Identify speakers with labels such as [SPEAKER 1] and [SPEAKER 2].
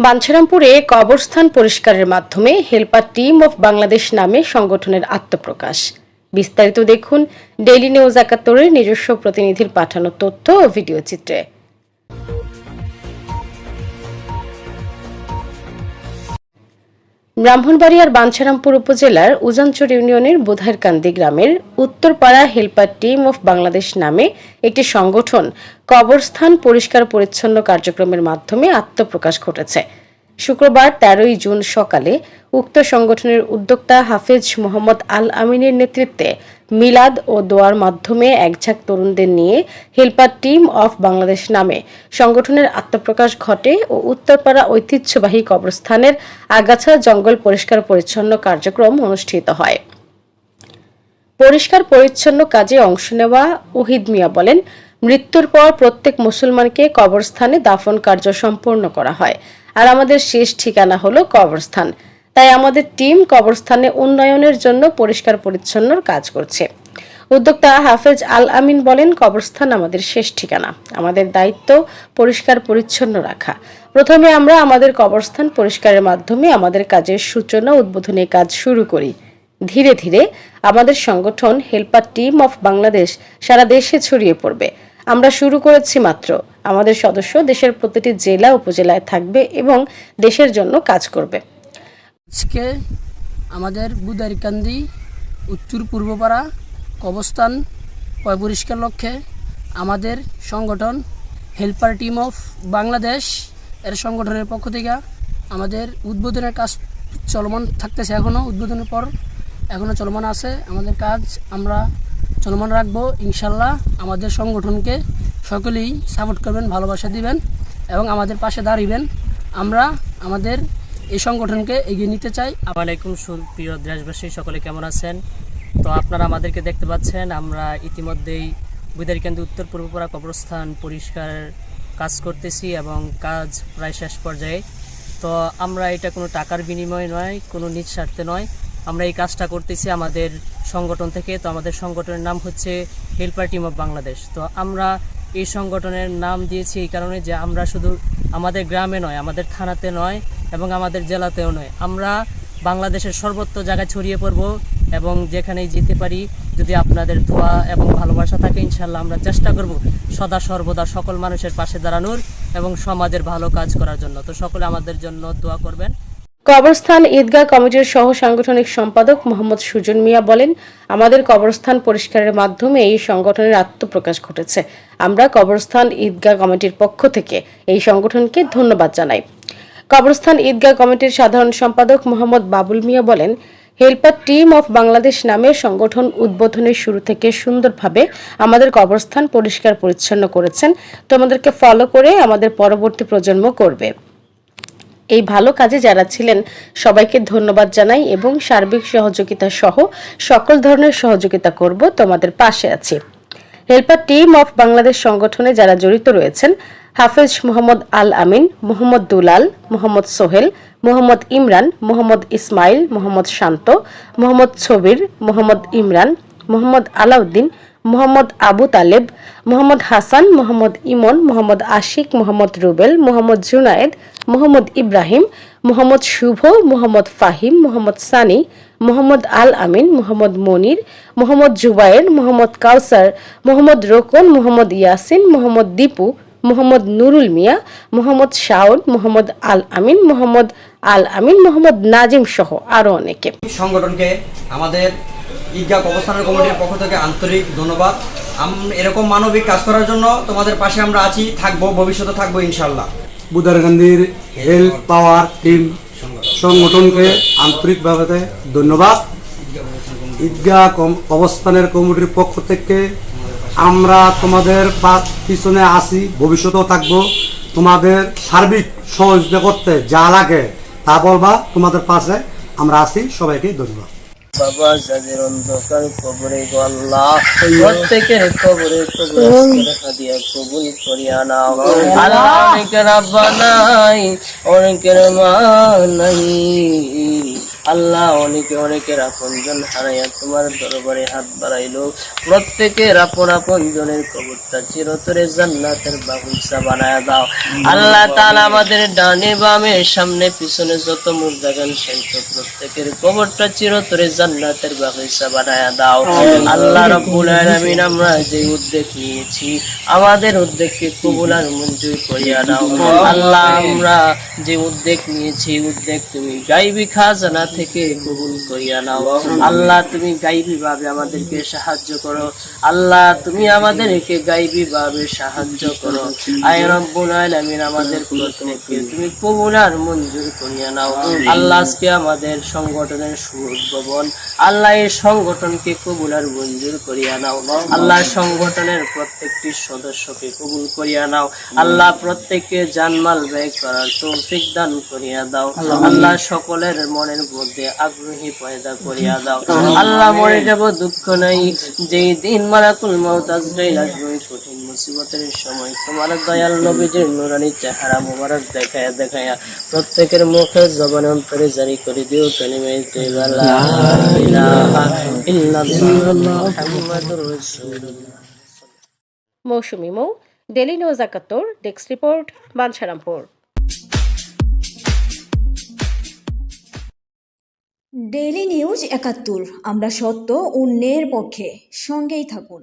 [SPEAKER 1] বাঞ্ছারামপুরে কবরস্থান পরিষ্কারের মাধ্যমে হেল্পার টিম অফ বাংলাদেশ নামে সংগঠনের আত্মপ্রকাশ। বিস্তারিত দেখুন ডেইলি নিউজ একাত্তরের নিজস্ব প্রতিনিধির পাঠানো তথ্য ও ভিডিও চিত্রে। ব্রাহ্মণবাড়িয়ার বাঞ্ছারামপুর উপজেলার উজানচর ইউনিয়নের বোধারকান্দি গ্রামের Uttarpara helper team of Bangladesh নামে একটি সংগঠন কবরস্থান পরিষ্কার পরিচ্ছন্ন কার্যক্রমের মাধ্যমে আত্মপ্রকাশ ঘটেছে। শুক্রবার তেরোই জুন সকালে উক্ত সংগঠনের উদ্যোক্তা হাফেজ মোহাম্মদ আল আমিনের নেতৃত্বে মিলাদ ও দোয়ার মাধ্যমে একঝাঁক তরুণদের নিয়ে হেল্পার টিম অফ বাংলাদেশ নামে সংগঠনের আত্মপ্রকাশ ঘটে ও উত্তরপাড়া ঐতিহ্যবাহী কবরস্থানের আগাছা জঙ্গল পরিষ্কার পরিচ্ছন্ন কার্যক্রম অনুষ্ঠিত হয়। পরিষ্কার পরিচ্ছন্ন কাজে অংশ নেওয়া ওহিদ মিয়া বলেন, মৃত্যুর পর প্রত্যেক মুসলমানকে কবরস্থানে দাফন কার্য সম্পন্ন করা হয় আর আমাদের শেষ ঠিকানা হলো কবরস্থান। তাই আমাদের টিম কবরস্থানে উন্নয়নের জন্য পরিষ্কার পরিচ্ছন্নর কাজ করছে। উদ্যোক্তা হাফেজ আল আমিন বলেন, কবরস্থান আমাদের শেষ ঠিকানা। আমাদের দায়িত্ব পরিষ্কার পরিচ্ছন্ন রাখা। প্রথমে আমরা আমাদের কবরস্থান পরিষ্কারের মাধ্যমে আমাদের কাজের সূচনা, উদ্বোধনী কাজ শুরু করি। ধীরে ধীরে আমাদের সংগঠন, হেল্পার টিম অফ বাংলাদেশ সারা দেশে ছড়িয়ে পড়বে। আমরা শুরু করেছি মাত্র। আমাদের সদস্য দেশের প্রতিটি জেলা, উপজেলায় থাকবে এবং দেশের জন্য কাজ করবে।
[SPEAKER 2] আজকে আমাদের বুদারিকান্দি, উত্তর পূর্বপাড়া কবস্থান পয় পরিষ্কার লক্ষ্যে আমাদের সংগঠন হেল্পার টিম অফ বাংলাদেশ এর সংগঠনের পক্ষ থেকে আমাদের উদ্বোধনের কাজ চলমান থাকতেছে এখনও উদ্বোধনের পর এখনও চলমান আছে। আমাদের কাজ আমরা চলমান রাখব ইনশাল্লাহ আমাদের সংগঠনকে সকলেই সাপোর্ট করবেন, ভালোবাসা দিবেন এবং আমাদের পাশে দাঁড়িবেন আমরা আমাদের এই সংগঠনকে এগিয়ে নিতে চাই।
[SPEAKER 3] আসসালামাইকুম প্রিয় দেশবাসী, সকলে কেমন আছেন? তো আপনারা আমাদেরকে দেখতে পাচ্ছেন, আমরা ইতিমধ্যেই বুদারিকান্দি উত্তর পূর্বপাড়া কবরস্থান পরিষ্কার কাজ করতেছি এবং কাজ প্রায় শেষ পর্যায়ে। তো আমরা এটা কোনো টাকার বিনিময় নয়, কোনো নিজ স্বার্থে নয়। আমরা এই কাজটা করতেছি আমাদের সংগঠন থেকে। তো আমাদের সংগঠনের নাম হচ্ছে হেল্পার টিম অফ বাংলাদেশ। তো আমরা এই সংগঠনের নাম দিয়েছি এই কারণে যে আমরা শুধু আমাদের গ্রামে নয়, আমাদের থানাতে নয় এবং আমাদের জেলাতেও নয়। আমরা বাংলাদেশের সর্বত্র জায়গায় ছড়িয়ে পড়ব এবং যেখানেই যেতে পারি, যদি আপনাদের দোয়া এবং ভালোবাসা থাকে, ইনশাল্লাহ আমরা চেষ্টা করব সদা সর্বদা সকল মানুষের পাশে দাঁড়ানোর এবং সমাজের ভালো কাজ করার জন্য। তো সকলে আমাদের জন্য দোয়া করবেন।
[SPEAKER 1] কবরস্থান ঈদগাহ কমিটির সহ সাংগঠনিক সম্পাদক মোহাম্মদ সুজন মিয়া বলেন, আমাদের কবরস্থান পরিষ্কারের মাধ্যমে এই সংগঠনের আত্মপ্রকাশ ঘটেছে। আমরা কবরস্থান ঈদগাহ কমিটির পক্ষ থেকে এই সংগঠনকে ধন্যবাদ জানাই। কবরস্থান ঈদগাহ কমিটির সাধারণ সম্পাদক মোহাম্মদ বাবুল মিয়া বলেন, হেল্পার টিম অফ বাংলাদেশ নামের সংগঠন উদ্বোধনের শুরু থেকে সুন্দরভাবে আমাদের কবরস্থান পরিষ্কার পরিচ্ছন্ন করেছেন। তোমাদেরকে ফলো করে আমাদের পরবর্তী প্রজন্ম করবে। এই ভালো কাজে যারা ছিলেন, সবাইকে ধন্যবাদ জানাই এবং সার্বিক সহযোগিতা সহ সকল ধরনের সহযোগিতা করব তোমাদের পাশে আছি। হেল্পার টিম অফ বাংলাদেশ সংগঠনে যারা জড়িত রয়েছেন, হাফেজ মোহাম্মদ আল আমিন, মোহাম্মদ দুলাল, মোহাম্মদ সোহেল, মোহাম্মদ ইমরান, মোহাম্মদ ইসমাইল, মোহাম্মদ শান্ত, মোহাম্মদ ছবির, মোহাম্মদ ইমরান, মোহাম্মদ আলাউদ্দিন, মোহাম্মদ আবু তালেব, মোহাম্মদ হাসান, মোহাম্মদ ইমন, মোহাম্মদ আশিক, মোহাম্মদ রুবেল, মোহাম্মদ জুনায়েদ, মোহাম্মদ ইব্রাহিম, মোহাম্মদ শুভ, মোহাম্মদ ফাহিম, মোহাম্মদ সানি মোহাম্মদ আল আমিন মোহাম্মদ মনির মোহাম্মদ জুবায়ের মোহাম্মদ কাউসার মোহাম্মদ রোকন মোহাম্মদ ইয়াসিন মোহাম্মদ দীপু মোহাম্মদ নুরুল মিয়া মোহাম্মদ শাওন মোহাম্মদ আল আমিন মোহাম্মদ আল আমিন মোহাম্মদ নাজিম সহ আরও অনেকে।
[SPEAKER 4] সংগঠনকে আমাদের ঈদগাহ অবস্থানের কমিটির পক্ষ থেকে আন্তরিক ধন্যবাদ। এরকম মানবিক কাজ করার জন্য তোমাদের পাশে আমরা আছি থাকব ভবিষ্যতে থাকব ইনশাল্লাহ
[SPEAKER 5] বুদারকান্দির হেল্প পাওয়ার টিম। সংগঠনকে আন্তরিকভাবে ধন্যবাদ। ঈদগাহ অবস্থানের কমিটির পক্ষ থেকে আমরা তোমাদের পিছনে আসি, ভবিষ্যতেও থাকব। তোমাদের সার্বিক সহযোগিতা করতে যা লাগে তা বলবা, তোমাদের পাশে আমরা আসি। সবাইকে ধন্যবাদ।
[SPEAKER 3] বাবা যাদের অন্ধকার কবরে গো আল্লাহ প্রত্যেকের কবরে দেখা দিয়া কবুল করিয়া নাও। আল্লাহ অনেকের আব্বা নাই অনেকের মা নাই।
[SPEAKER 2] আল্লাহ অনেকে অনেকের আপনজন হারাইয়া তোমার দরবারে হাত বাড়াইলো। প্রত্যেকের আপন আপন জনের কবরটা চিরতরে জান্নাতের বাগুচা বানায় দাও। আল্লাহ তাআলা আমাদের ডানে বামে সামনে পিছনে যত মুর্দাগান সাহিত্য প্রত্যেকের কবরটা চিরতরে জান্নাতের বাগিচা বানায় দাও। আল্লাহ রাব্বুল আলামিন আমরা যে উদ্যোগ নিয়েছি আমাদের উদ্যোগকে কবুল আর মঞ্জুর করিয়া দাও। আল্লাহ। আমরা যে উদ্যোগ নিয়েছি উদ্যোগ তুমি গাইবি খাজানা থেকে কবুল করিয়া নাও। আল্লাহ তুমি গাইবি ভাবে আমাদেরকে সাহায্য করো। আল্লাহ তুমি আমাদেরকে গাইবি ভাবে সাহায্য করো। আয় রব্বুল আলামিন আমাদের প্রত্যেককে তুমি কবুল আর মঞ্জুর করিয়া নাও। আল্লাহ আজকে আমাদের সংগঠনের সুউদ্ভাবন আল্লাহ এই সংগঠনকে কবুল আর মঞ্জুর করিয়া নাও। আল্লাহ সংগঠনের প্রত্যেকটি সদস্যকে কবুল করিয়া নাও। আল্লাহ প্রত্যেককে জানমাল ব্যয় করার তৌফিক দান করিয়া দাও। আল্লাহ। সকলের মনের মধ্যে আগ্রহী পয়দা করিয়া দাও। আল্লাহ। মরে যাব দুঃখ নাই। যেই দিন মারাকুল আসবে কঠিন মুসিবতের সময়। তোমার দয়াল নবীজির নুরানি চেহারা মোবারক দেখায়া দেখায়া। প্রত্যেকের মুখে জবান অন্তরে জারি করে দিও কালিমে তৈবা লা ইলাহা ইল্লাল্লাহ মুহাম্মাদুর রাসূলুল্লাহ।
[SPEAKER 1] মৌসুমি মৌ ডেলি নিউজ একাত্তর desk report Bancharampur.
[SPEAKER 6] Daily news একাত্তর আমরা সত্য অন্যের পক্ষে সঙ্গেই থাকুন।